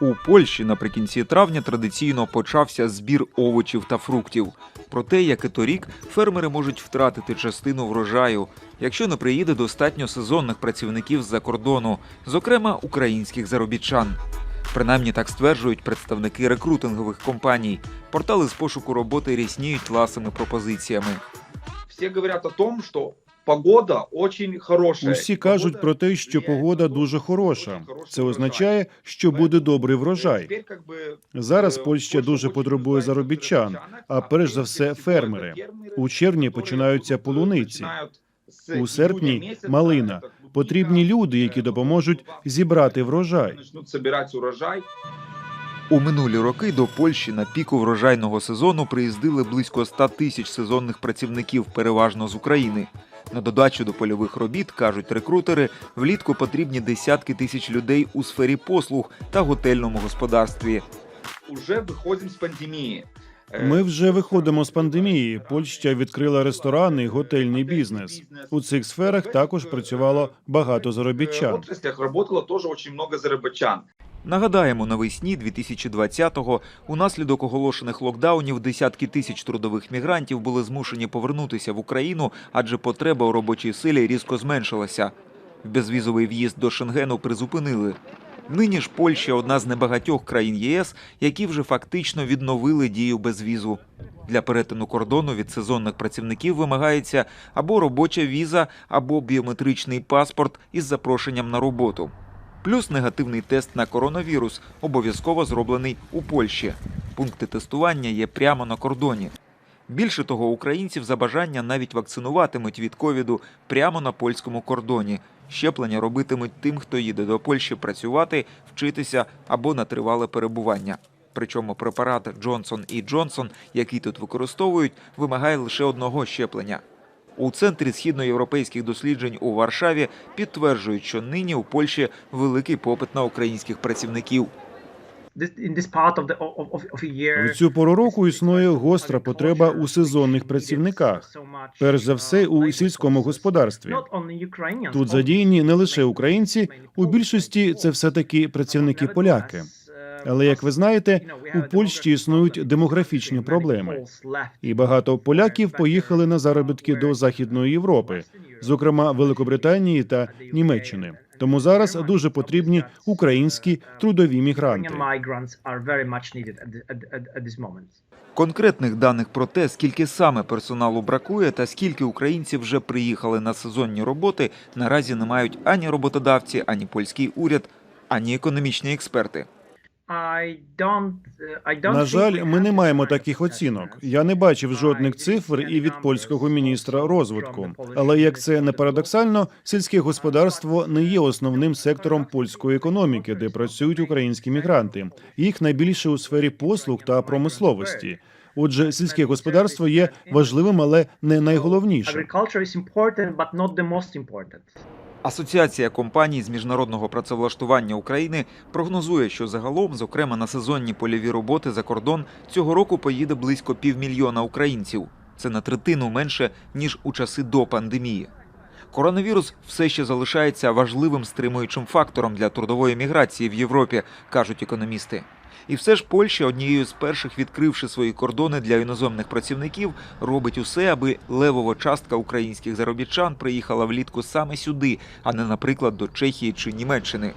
У Польщі наприкінці травня традиційно почався збір овочів та фруктів. Проте, як і торік, фермери можуть втратити частину врожаю, якщо не приїде достатньо сезонних працівників з-за кордону, зокрема українських заробітчан. Принаймні так стверджують представники рекрутингових компаній. Портали з пошуку роботи рісніють ласими пропозиціями. Все говорят о том, что погода очень хорошая. Усі кажуть про те, що погода дуже хороша. Це означає, що буде добрий врожай. Зараз Польща дуже потребує заробітчан, а перш за все фермери. У червні починаються полуниці. У серпні малина. Потрібні люди, які допоможуть зібрати врожай. Начнут собирать урожай. У минулі роки до Польщі на піку врожайного сезону приїздили близько 100 тисяч сезонних працівників, переважно з України. На додачу до польових робіт, кажуть рекрутери, влітку потрібні десятки тисяч людей у сфері послуг та готельному господарстві. Уже выходим с пандемии. Э, Ми вже виходимо з пандемії. Польща відкрила ресторани, і готельний бізнес. У цих сферах також працювало багато В заробітчан. Нагадаємо, навесні 2020-го унаслідок оголошених локдаунів десятки тисяч трудових мігрантів були змушені повернутися в Україну, адже потреба у робочій силі різко зменшилася. Безвізовий в'їзд до Шенгену призупинили. Нині ж Польща одна з небагатьох країн ЄС, які вже фактично відновили дію безвізу. Для перетину кордону від сезонних працівників вимагається або робоча віза, або біометричний паспорт із запрошенням на роботу. Плюс негативний тест на коронавірус, обов'язково зроблений у Польщі. Пункти тестування є прямо на кордоні. Більше того, українців за бажання навіть вакцинуватимуть від ковіду прямо на польському кордоні. Щеплення робитимуть тим, хто їде до Польщі працювати, вчитися або на тривале перебування. Причому препарат Джонсон і Джонсон, який тут використовують, вимагає лише одного щеплення. У центрі східноєвропейських досліджень у Варшаві підтверджують, що нині у Польщі великий попит на українських працівників. В цю пору року існує гостра потреба у сезонних працівниках. Перш за все у сільському господарстві. Тут задіяні не лише українці, у більшості це все таки працівники поляки. Але як ви знаєте, у Польщі існують демографічні проблеми. І багато поляків поїхали на заробітки до Західної Європи, зокрема Великобританії та Німеччини. Тому зараз дуже потрібні українські трудові мігранти. Конкретних даних про те, скільки саме персоналу бракує та скільки українців вже приїхали на сезонні роботи, наразі не мають ані роботодавці, ані польський уряд, ані економічні експерти. На жаль, ми не маємо таких оцінок. Я не бачив жодних цифр і від польського міністра розвитку. Але як це не парадоксально, сільське господарство не є основним сектором польської економіки, де працюють українські мігранти. Їх найбільше у сфері послуг та промисловості. Отже, сільське господарство є важливим, але не найголовнішим. Асоціація компаній з міжнародного працевлаштування України прогнозує, що загалом, зокрема на сезонні польові роботи за кордон, цього року поїде близько півмільйона українців. Це на третину менше ніж у часи до пандемії. Коронавірус все ще залишається важливим стримуючим фактором для трудової міграції в Європі, кажуть економісти. І все ж Польща, однією з перших відкривши свої кордони для іноземних працівників, робить усе, аби левова частка українських заробітчан приїхала влітку саме сюди, а не, наприклад, до Чехії чи Німеччини.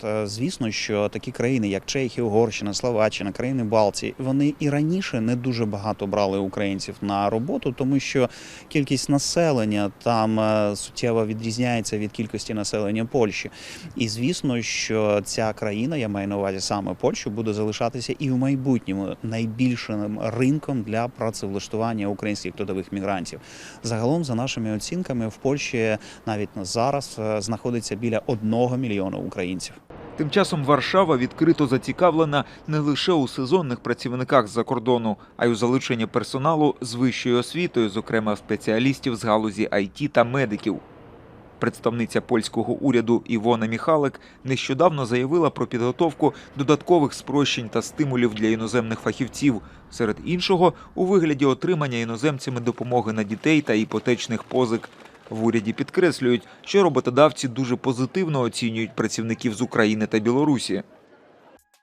Та, Звісно, що такі країни, як Чехія, Угорщина, Словаччина, країни Балтії, вони і раніше не дуже багато брали українців на роботу, тому що кількість населення там е, суттєво відрізняється від кількості населення Польщі. І звісно, що ця країна, я маю на увазі саме Польщу, буде залишатися і в майбутньому найбільшим ринком для працевлаштування українських трудових мігрантів. Загалом, за нашими оцінками, в Польщі навіть на зараз е, знаходиться біля одного мільйона українців. Тим часом Варшава відкрито зацікавлена не лише у сезонних працівниках з-за кордону, а й у залученні персоналу з вищою освітою, зокрема спеціалістів з галузі IT та медиків. Представниця польського уряду Івона Міхалик нещодавно заявила про підготовку додаткових спрощень та стимулів для іноземних фахівців, серед іншого у вигляді отримання іноземцями допомоги на дітей та іпотечних позик. В уряді підкреслюють, що роботодавці дуже позитивно оцінюють працівників з України та Білорусі.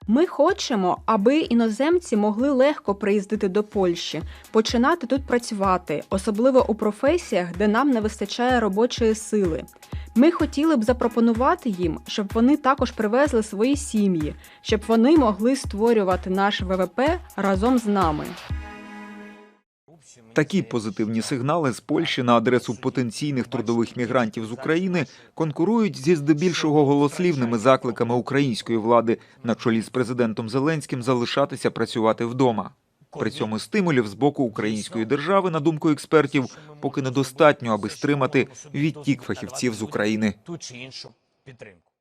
Ми хочемо, аби іноземці могли легко приїздити до Польщі, починати тут працювати, особливо у професіях, де нам не вистачає робочої сили. Ми хотіли б запропонувати їм, щоб вони також привезли свої сім'ї, щоб вони могли створювати наш ВВП разом з нами. Такі позитивні сигнали з Польщі на адресу потенційних трудових мігрантів з України конкурують зі здебільшого голослівними закликами української влади на чолі з президентом Зеленським залишатися працювати вдома. При цьому стимулів з боку української держави, на думку експертів, поки недостатньо, аби стримати відтік фахівців з України. ту чи іншу підтримку.